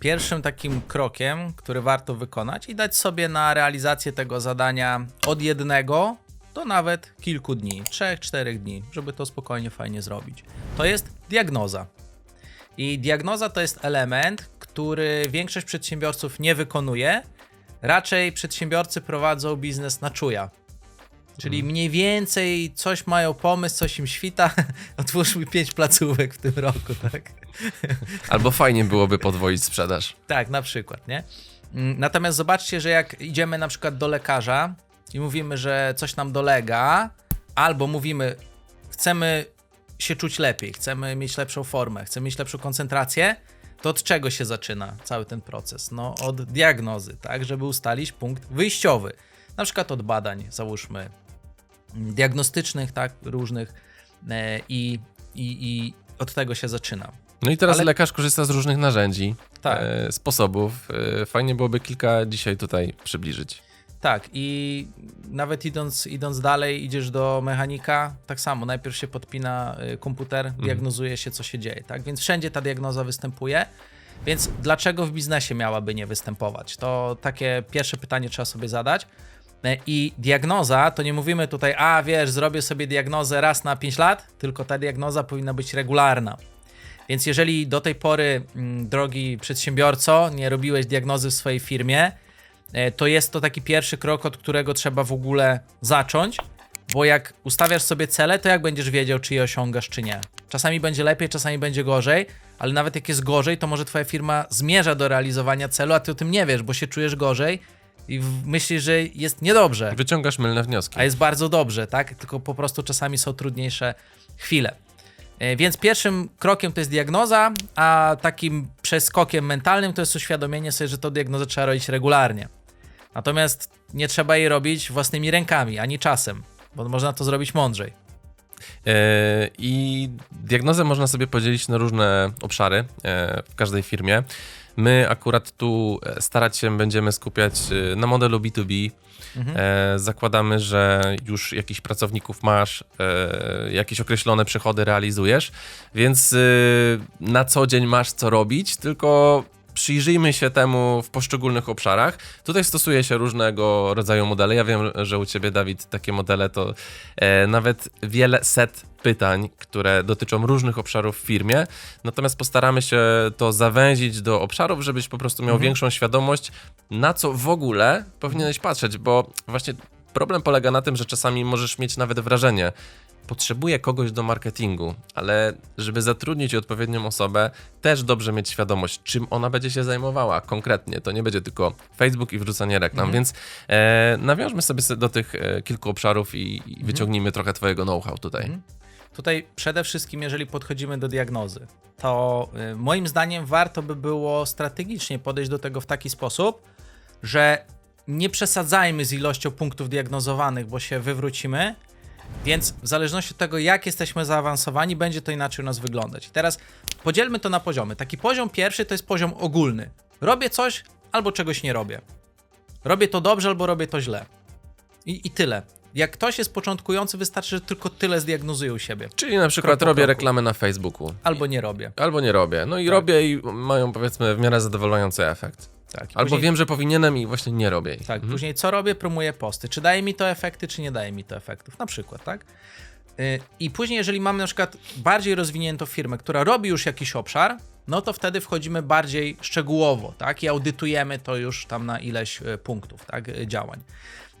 pierwszym takim krokiem, który warto wykonać i dać sobie na realizację tego zadania od jednego do nawet kilku dni, trzech, czterech dni, żeby to spokojnie, fajnie zrobić. To jest diagnoza. I diagnoza to jest element, który większość przedsiębiorców nie wykonuje. Raczej przedsiębiorcy prowadzą biznes na czuja. Czyli mniej więcej coś mają pomysł, coś im świta. Otwórzmy pięć placówek w tym roku, tak? Albo fajnie byłoby podwoić sprzedaż. Tak, na przykład, nie? Mm, Natomiast zobaczcie, że jak idziemy na przykład do lekarza i mówimy, że coś nam dolega, albo mówimy, chcemy się czuć lepiej, chcemy mieć lepszą formę, chcemy mieć lepszą koncentrację, to od czego się zaczyna cały ten proces? No, od diagnozy, tak, żeby ustalić punkt wyjściowy. Na przykład od badań, załóżmy, diagnostycznych, tak, różnych e, i, i, i od tego się zaczyna. No i teraz Ale- lekarz korzysta z różnych narzędzi, Tak. e, sposobów. E, fajnie byłoby kilka dzisiaj tutaj przybliżyć. Tak, i nawet idąc, idąc dalej, idziesz do mechanika, tak samo, najpierw się podpina y, komputer, diagnozuje się, co się dzieje, tak? Więc wszędzie ta diagnoza występuje. Więc dlaczego w biznesie miałaby nie występować? To takie pierwsze pytanie trzeba sobie zadać. E, I diagnoza, to nie mówimy tutaj, a wiesz, zrobię sobie diagnozę raz na 5 lat, tylko ta diagnoza powinna być regularna. Więc jeżeli do tej pory, mm, drogi przedsiębiorco, nie robiłeś diagnozy w swojej firmie, e, to jest to taki pierwszy krok, od którego trzeba w ogóle zacząć, bo jak ustawiasz sobie cele, to jak będziesz wiedział, czy je osiągasz, czy nie. Czasami będzie lepiej, czasami będzie gorzej, ale nawet jak jest gorzej, to może twoja firma zmierza do realizowania celu, a ty o tym nie wiesz, bo się czujesz gorzej i myślisz, że jest niedobrze. Wyciągasz mylne wnioski. A jest bardzo dobrze, tak? Tylko po prostu czasami są trudniejsze chwile. E, Więc pierwszym krokiem to jest diagnoza, a takim przeskokiem mentalnym to jest uświadomienie sobie, że tą diagnozę trzeba robić regularnie. Natomiast nie trzeba jej robić własnymi rękami, ani czasem, bo można to zrobić mądrzej. E, I diagnozę można sobie podzielić na różne obszary e, w każdej firmie. My akurat tu e, starać się będziemy skupiać e, na modelu B2B. E, zakładamy, że już jakichś pracowników masz, e, jakieś określone przychody realizujesz, więc e, na co dzień masz co robić, tylko przyjrzyjmy się temu w poszczególnych obszarach. Tutaj stosuje się różnego rodzaju modele. Ja wiem, że u ciebie, Dawid, takie modele to e, nawet wiele set pytań, które dotyczą różnych obszarów w firmie. Natomiast postaramy się to zawęzić do obszarów, żebyś po prostu miał większą świadomość, na co w ogóle powinieneś patrzeć, bo właśnie problem polega na tym, że czasami możesz mieć nawet wrażenie, potrzebuję kogoś do marketingu, ale żeby zatrudnić odpowiednią osobę, też dobrze mieć świadomość, czym ona będzie się zajmowała konkretnie. To nie będzie tylko Facebook i wrzucanie reklam, więc e, nawiążmy sobie do tych e, kilku obszarów i, i wyciągnijmy trochę twojego know-how tutaj. Tutaj przede wszystkim, jeżeli podchodzimy do diagnozy, to y, moim zdaniem warto by było strategicznie podejść do tego w taki sposób, że nie przesadzajmy z ilością punktów diagnozowanych, bo się wywrócimy. Więc w zależności od tego, jak jesteśmy zaawansowani, będzie to inaczej u nas wyglądać. I teraz podzielmy to na poziomy. Taki poziom pierwszy to jest poziom ogólny. Robię coś albo czegoś nie robię. Robię to dobrze albo robię to źle. I, i tyle. Jak ktoś jest początkujący, wystarczy, że tylko tyle zdiagnozuje u siebie. Czyli na przykład Krok po robię kroku. reklamę na Facebooku. Albo nie robię. Albo nie robię. No i Tak. robię i mają powiedzmy w miarę zadowalający efekt. Tak. Albo Później- wiem, że powinienem i właśnie nie robię. Tak, później co robię? Promuję posty. Czy daje mi to efekty, czy nie daje mi to efektów? Na przykład, tak? Yy, I później, jeżeli mamy na przykład bardziej rozwiniętą firmę, która robi już jakiś obszar, no to wtedy wchodzimy bardziej szczegółowo, tak? I audytujemy to już tam na ileś y, punktów, tak? y, Działań.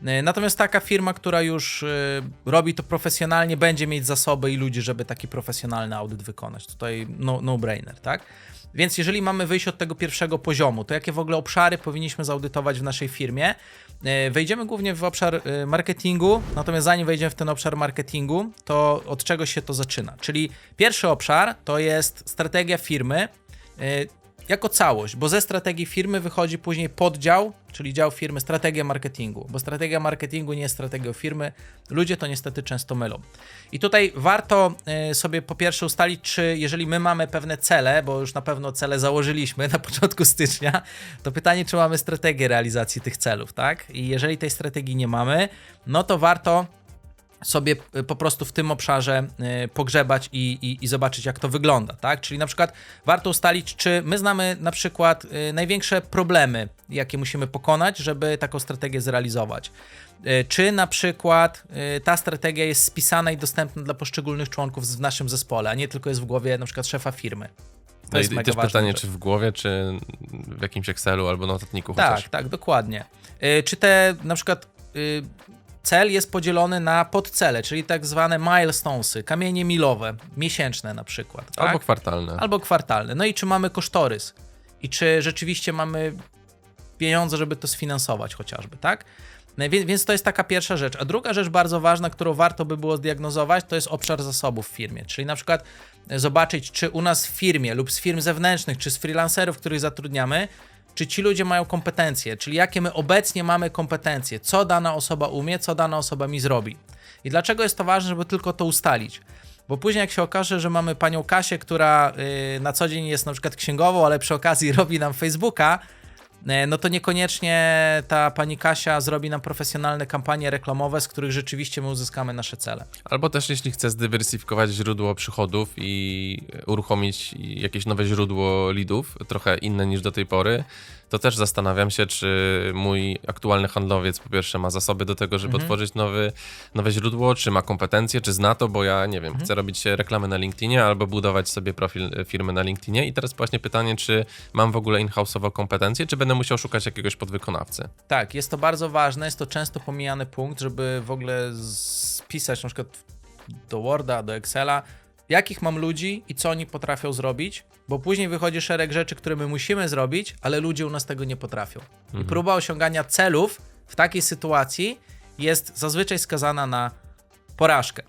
Y, Natomiast taka firma, która już y, robi to profesjonalnie, będzie mieć zasoby i ludzi, żeby taki profesjonalny audyt wykonać. Tutaj no, no-brainer, tak? Więc jeżeli mamy wyjść od tego pierwszego poziomu, to jakie w ogóle obszary powinniśmy zaudytować w naszej firmie? E, Wejdziemy głównie w obszar e, marketingu, natomiast zanim wejdziemy w ten obszar marketingu, to od czego się to zaczyna? Czyli pierwszy obszar to jest strategia firmy e, jako całość, bo ze strategii firmy wychodzi później poddział, czyli dział firmy strategia marketingu, bo strategia marketingu nie jest strategią firmy. Ludzie to niestety często mylą. I tutaj warto e, sobie po pierwsze ustalić, czy jeżeli my mamy pewne cele, bo już na pewno cele założyliśmy na początku stycznia, to pytanie, czy mamy strategię realizacji tych celów, tak? I jeżeli tej strategii nie mamy, no to warto sobie y, po prostu w tym obszarze y, pogrzebać i, i, i zobaczyć, jak to wygląda, tak? Czyli na przykład warto ustalić, czy my znamy na przykład y, największe problemy, jakie musimy pokonać, żeby taką strategię zrealizować. Czy na przykład ta strategia jest spisana i dostępna dla poszczególnych członków w naszym zespole, a nie tylko jest w głowie na przykład szefa firmy. To No jest i, też pytanie, rzecz. czy w głowie, czy w jakimś Excelu albo notatniku Tak, chociaż. tak, dokładnie. Y, Czy te na przykład cel jest podzielony na podcele, czyli tak zwane milestonesy, kamienie milowe, miesięczne na przykład. Tak? Albo kwartalne. Albo kwartalne. No i czy mamy kosztorys? I czy rzeczywiście mamy pieniądze, żeby to sfinansować chociażby, tak? No, Więc, to jest taka pierwsza rzecz. A druga rzecz bardzo ważna, którą warto by było zdiagnozować, to jest obszar zasobów w firmie. Czyli na przykład e, zobaczyć, czy u nas w firmie lub z firm zewnętrznych, czy z freelancerów, których zatrudniamy, czy ci ludzie mają kompetencje, czyli jakie my obecnie mamy kompetencje, co dana osoba umie, co dana osoba mi zrobi. I dlaczego jest to ważne, żeby tylko to ustalić? Bo później jak się okaże, że mamy panią Kasię, która y, na co dzień jest na przykład księgową, ale przy okazji robi nam Facebooka, no to niekoniecznie ta pani Kasia zrobi nam profesjonalne kampanie reklamowe, z których rzeczywiście my uzyskamy nasze cele. Albo też jeśli chcę zdywersyfikować źródło przychodów i uruchomić jakieś nowe źródło leadów, trochę inne niż do tej pory, to też zastanawiam się, czy mój aktualny handlowiec po pierwsze ma zasoby do tego, żeby otworzyć nowy, nowe źródło, czy ma kompetencje, czy zna to, bo ja nie wiem, chcę robić reklamy na LinkedInie albo budować sobie profil e, firmy na LinkedInie. I teraz właśnie pytanie, czy mam w ogóle in-house'owo kompetencje, czy będę musiał szukać jakiegoś podwykonawcy. Tak, jest to bardzo ważne, jest to często pomijany punkt, żeby w ogóle spisać na przykład do Worda, do Excela, jakich mam ludzi i co oni potrafią zrobić, bo później wychodzi szereg rzeczy, które my musimy zrobić, ale ludzie u nas tego nie potrafią. I próba osiągania celów w takiej sytuacji jest zazwyczaj skazana na porażkę.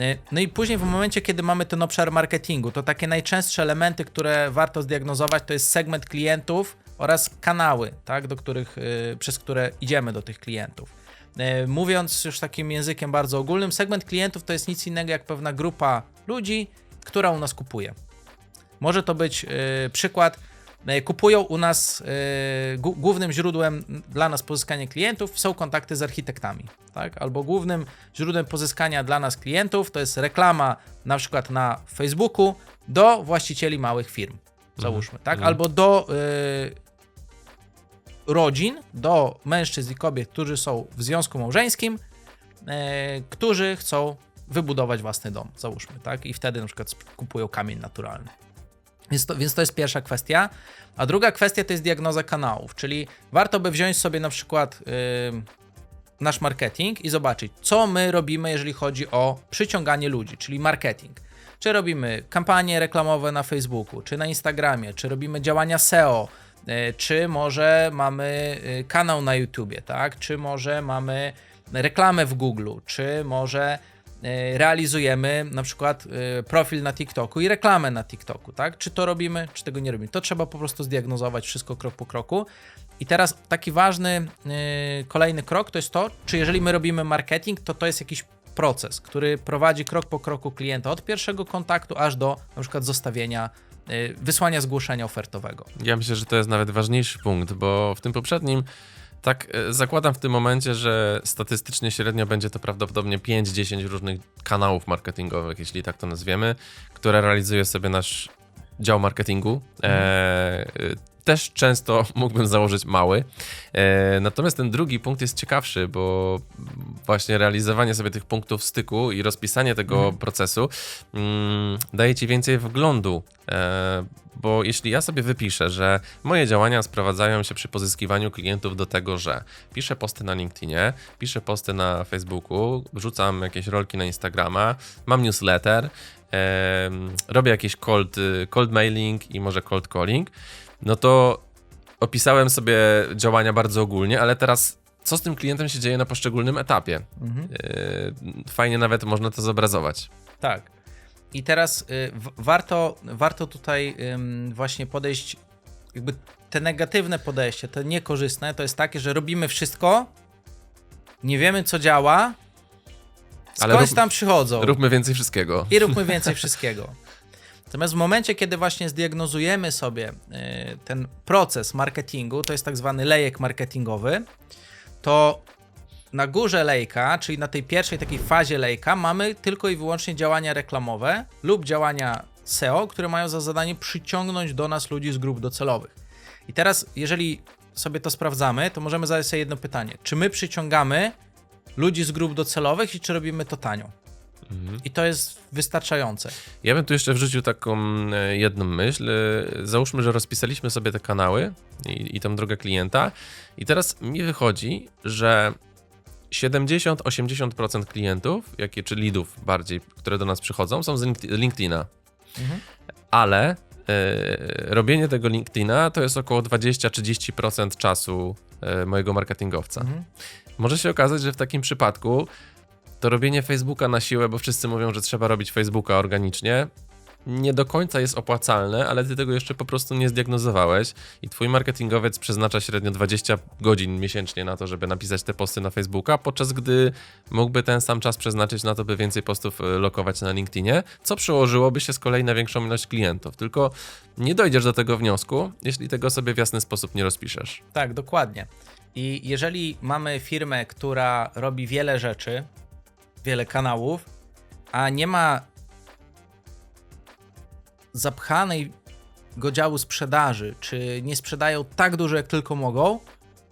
Y, No i później w momencie, kiedy mamy ten obszar marketingu, to takie najczęstsze elementy, które warto zdiagnozować, to jest segment klientów oraz kanały, tak, do których, y, przez które idziemy do tych klientów. Y, Mówiąc już takim językiem bardzo ogólnym, segment klientów to jest nic innego jak pewna grupa ludzi, która u nas kupuje. Może to być y, przykład. y, Kupują u nas głównym źródłem dla nas pozyskania klientów są kontakty z architektami, tak? Albo głównym źródłem pozyskania dla nas klientów to jest reklama na przykład na Facebooku do właścicieli małych firm, załóżmy, tak? Albo do rodzin, do mężczyzn i kobiet, którzy są w związku małżeńskim, y, którzy chcą wybudować własny dom, załóżmy, tak? I wtedy na przykład kupują kamień naturalny. Więc to, więc to jest pierwsza kwestia. A druga kwestia to jest diagnoza kanałów, czyli warto by wziąć sobie na przykład yy, nasz marketing i zobaczyć, co my robimy, jeżeli chodzi o przyciąganie ludzi, czyli marketing. Czy robimy kampanie reklamowe na Facebooku, czy na Instagramie, czy robimy działania SEO, czy może mamy yy, kanał na YouTubie, tak? Czy może mamy reklamę w Google, czy może e, realizujemy na przykład e, profil na TikToku i reklamę na TikToku, tak? Czy to robimy, czy tego nie robimy? To trzeba po prostu zdiagnozować wszystko krok po kroku. I teraz taki ważny e, kolejny krok to jest to, czy jeżeli my robimy marketing, to to jest jakiś proces, który prowadzi krok po kroku klienta od pierwszego kontaktu aż do na przykład zostawienia, e, wysłania zgłoszenia ofertowego. Ja myślę, że to jest nawet ważniejszy punkt, bo w tym poprzednim tak e, zakładam w tym momencie, że statystycznie średnio będzie to prawdopodobnie 5-10 różnych kanałów marketingowych, jeśli tak to nazwiemy, które realizuje sobie nasz dział marketingu. E, e, też często mógłbym założyć mały. E, natomiast ten drugi punkt jest ciekawszy, bo właśnie realizowanie sobie tych punktów styku i rozpisanie tego procesu mm, daje ci więcej wglądu. E, bo jeśli ja sobie wypiszę, że moje działania sprowadzają się przy pozyskiwaniu klientów do tego, że piszę posty na LinkedInie, piszę posty na Facebooku, wrzucam jakieś rolki na Instagrama, mam newsletter, robię jakiś cold, cold mailing i może cold calling, no to opisałem sobie działania bardzo ogólnie, ale teraz co z tym klientem się dzieje na poszczególnym etapie? Y, Fajnie nawet można to zobrazować. Tak. I teraz y, warto, warto tutaj właśnie podejść, jakby te negatywne podejście, te niekorzystne, to jest takie, że robimy wszystko, nie wiemy co działa, Ale skądś rób- tam przychodzą Róbmy więcej wszystkiego. i róbmy więcej wszystkiego. Natomiast w momencie, kiedy właśnie zdiagnozujemy sobie y, ten proces marketingu, to jest tak zwany lejek marketingowy, to na górze lejka, czyli na tej pierwszej takiej fazie lejka, mamy tylko i wyłącznie działania reklamowe lub działania SEO, które mają za zadanie przyciągnąć do nas ludzi z grup docelowych. I teraz, jeżeli sobie to sprawdzamy, to możemy zadać sobie jedno pytanie. Czy my przyciągamy ludzi z grup docelowych i czy robimy to tanio? I to jest wystarczające. Ja bym tu jeszcze wrzucił taką e, jedną myśl. E, Załóżmy, że rozpisaliśmy sobie te kanały i, i tą drogę klienta, i teraz mi wychodzi, że 70-80% klientów, jakie, czy leadów bardziej, które do nas przychodzą, są z Linked- LinkedIna. Ale e, robienie tego LinkedIna to jest około 20-30% czasu e, mojego marketingowca. Może się okazać, że w takim przypadku to robienie Facebooka na siłę, bo wszyscy mówią, że trzeba robić Facebooka organicznie, nie do końca jest opłacalne, ale ty tego jeszcze po prostu nie zdiagnozowałeś i twój marketingowiec przeznacza średnio 20 godzin miesięcznie na to, żeby napisać te posty na Facebooka, podczas gdy mógłby ten sam czas przeznaczyć na to, by więcej postów e, lokować na LinkedInie, co przełożyłoby się z kolei na większą ilość klientów. Tylko nie dojdziesz do tego wniosku, jeśli tego sobie w jasny sposób nie rozpiszesz. Tak, dokładnie. I jeżeli mamy firmę, która robi wiele rzeczy, wiele kanałów, a nie ma zapchanej go działu sprzedaży, czy nie sprzedają tak dużo, jak tylko mogą,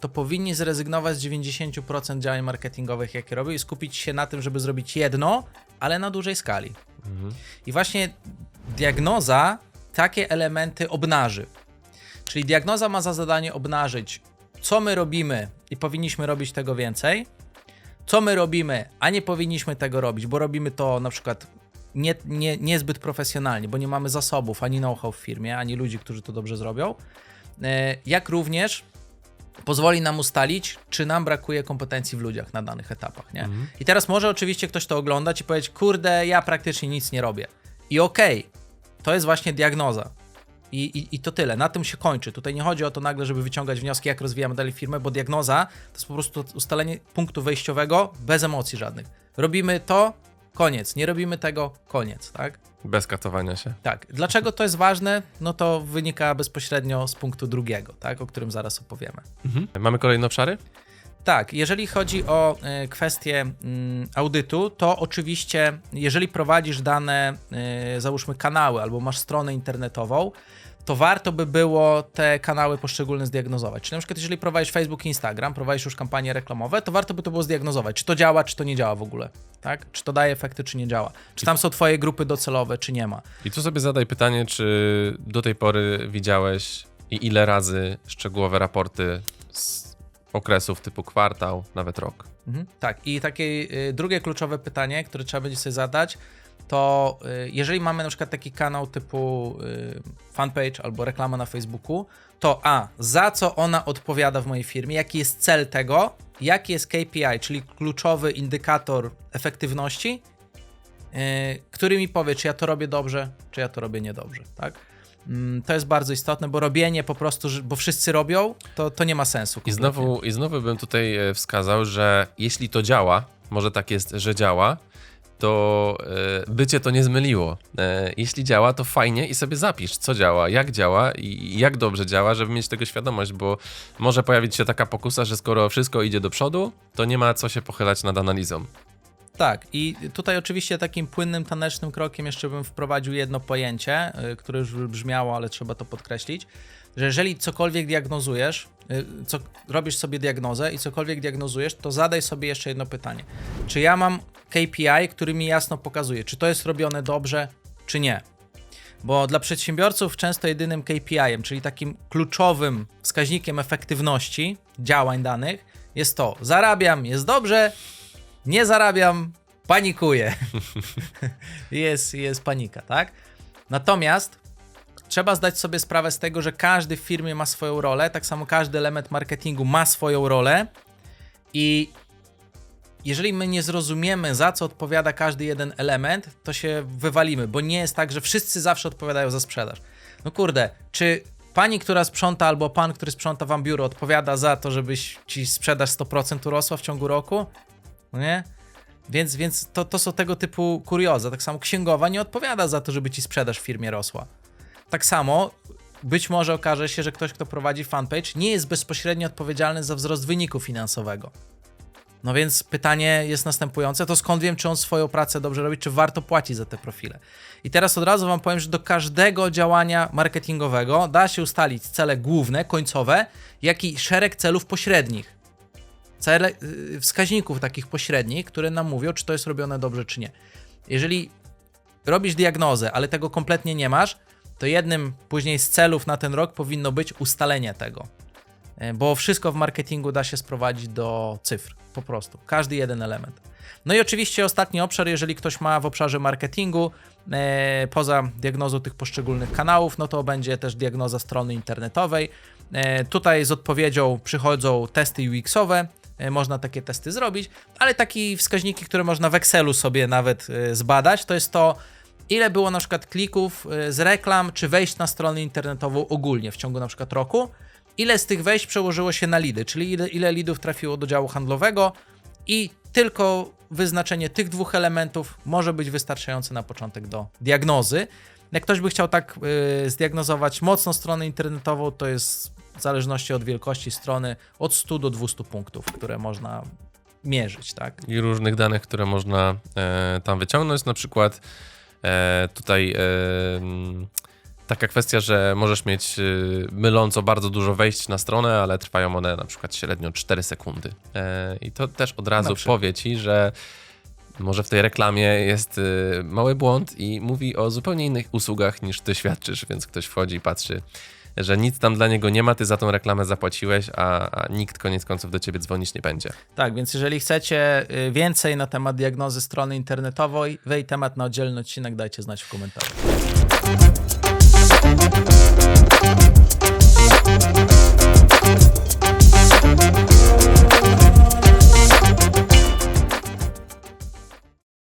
to powinni zrezygnować z 90% działań marketingowych, jakie robią i skupić się na tym, żeby zrobić jedno, ale na dużej skali. I właśnie diagnoza takie elementy obnaży. Czyli diagnoza ma za zadanie obnażyć, co my robimy i powinniśmy robić tego więcej, co my robimy, a nie powinniśmy tego robić, bo robimy to na przykład nie, nie, niezbyt profesjonalnie, bo nie mamy zasobów ani know-how w firmie, ani ludzi, którzy to dobrze zrobią. E, Jak również pozwoli nam ustalić, czy nam brakuje kompetencji w ludziach na danych etapach. Nie? I teraz może oczywiście ktoś to oglądać i powiedzieć, kurde, ja praktycznie nic nie robię. I okej, to jest właśnie diagnoza. I, i, I to tyle. Na tym się kończy. Tutaj nie chodzi o to nagle, żeby wyciągać wnioski, jak rozwijamy dalej firmę, bo diagnoza to jest po prostu ustalenie punktu wejściowego bez emocji żadnych. Robimy to, koniec. Nie robimy tego, koniec, tak? Bez katowania się. Tak. Dlaczego to jest ważne? No to wynika bezpośrednio z punktu drugiego, tak? O którym zaraz opowiemy. Mamy kolejne obszary? Tak, jeżeli chodzi o e, kwestię mm, audytu, to oczywiście, jeżeli prowadzisz dane, e, załóżmy kanały, albo masz stronę internetową, to warto by było te kanały poszczególne zdiagnozować. Czyli na przykład, jeżeli prowadzisz Facebook i Instagram, prowadzisz już kampanie reklamowe, to warto by to było zdiagnozować, czy to działa, czy to nie działa w ogóle, tak? Czy to daje efekty, czy nie działa. Czy tam są twoje grupy docelowe, czy nie ma. I tu sobie zadaj pytanie, czy do tej pory widziałeś i ile razy szczegółowe raporty z okresów typu kwartał, nawet rok. Mhm, tak, i takie y, drugie kluczowe pytanie, które trzeba będzie sobie zadać, to y, jeżeli mamy na przykład taki kanał typu y, fanpage albo reklama na Facebooku, to a, za co ona odpowiada w mojej firmie, jaki jest cel tego, jaki jest KPI, czyli kluczowy indykator efektywności, y, który mi powie, czy ja to robię dobrze, czy ja to robię niedobrze, tak? Mm, To jest bardzo istotne, bo robienie po prostu, bo wszyscy robią, to, to nie ma sensu. I znowu, I znowu bym tutaj e, wskazał, że jeśli to działa, może tak jest, że działa, to e, bycie to nie zmyliło. E, Jeśli działa, to fajnie i sobie zapisz, co działa, jak działa i jak dobrze działa, żeby mieć tego świadomość, bo może pojawić się taka pokusa, że skoro wszystko idzie do przodu, to nie ma co się pochylać nad analizą. Tak, i tutaj oczywiście takim płynnym, tanecznym krokiem jeszcze bym wprowadził jedno pojęcie, y, które już brzmiało, ale trzeba to podkreślić, że jeżeli cokolwiek diagnozujesz, y, co, robisz sobie diagnozę i cokolwiek diagnozujesz, to zadaj sobie jeszcze jedno pytanie. Czy ja mam KPI, który mi jasno pokazuje, czy to jest robione dobrze, czy nie? Bo dla przedsiębiorców często jedynym KPI-em, czyli takim kluczowym wskaźnikiem efektywności działań danych, jest to: zarabiam, jest dobrze, nie zarabiam, panikuję. jest, jest panika, tak? Natomiast trzeba zdać sobie sprawę z tego, że każdy w firmie ma swoją rolę, tak samo każdy element marketingu ma swoją rolę i jeżeli my nie zrozumiemy, za co odpowiada każdy jeden element, to się wywalimy, bo nie jest tak, że wszyscy zawsze odpowiadają za sprzedaż. No kurde, czy pani, która sprząta, albo pan, który sprząta wam biuro, odpowiada za to, żebyś ci sprzedaż 100% urosła w ciągu roku? No nie? Więc, więc to, to są tego typu kurioza. Tak samo księgowa nie odpowiada za to, żeby ci sprzedaż w firmie rosła. Tak samo być może okaże się, że ktoś, kto prowadzi fanpage, nie jest bezpośrednio odpowiedzialny za wzrost wyniku finansowego. No więc pytanie jest następujące, to skąd wiem, czy on swoją pracę dobrze robi, czy warto płacić za te profile. I teraz od razu wam powiem, że do każdego działania marketingowego da się ustalić cele główne, końcowe, jak i szereg celów pośrednich. Cele, y, wskaźników takich pośrednich, które nam mówią, czy to jest robione dobrze, czy nie. Jeżeli robisz diagnozę, ale tego kompletnie nie masz, to jednym później z celów na ten rok powinno być ustalenie tego. E, Bo wszystko w marketingu da się sprowadzić do cyfr, po prostu. Każdy jeden element. No i oczywiście ostatni obszar, jeżeli ktoś ma w obszarze marketingu, e, poza diagnozą tych poszczególnych kanałów, no to będzie też diagnoza strony internetowej. E, tutaj z odpowiedzią przychodzą testy UX-owe, e, można takie testy zrobić, ale takie wskaźniki, które można w Excelu sobie nawet e, zbadać, to jest to, ile było na przykład klików z reklam, czy wejść na stronę internetową ogólnie w ciągu na przykład roku, ile z tych wejść przełożyło się na lidy, czyli ile, ile lidów trafiło do działu handlowego i tylko wyznaczenie tych dwóch elementów może być wystarczające na początek do diagnozy. Jak ktoś by chciał tak y, zdiagnozować mocno stronę internetową, to jest w zależności od wielkości strony od 100 do 200 punktów, które można mierzyć, tak? I różnych danych, które można e, tam wyciągnąć. Na przykład e, tutaj e, taka kwestia, że możesz mieć e, myląco bardzo dużo wejść na stronę, ale trwają one na przykład średnio 4 sekundy. E, I to też od razu powie ci, że może w tej reklamie jest e, mały błąd i mówi o zupełnie innych usługach niż ty świadczysz, więc ktoś wchodzi i patrzy. Że nic tam dla niego nie ma, ty za tą reklamę zapłaciłeś, a, a nikt koniec końców do ciebie dzwonić nie będzie. Tak, więc jeżeli chcecie y, więcej na temat diagnozy strony internetowej, wej temat na oddzielny odcinek, dajcie znać w komentarzu.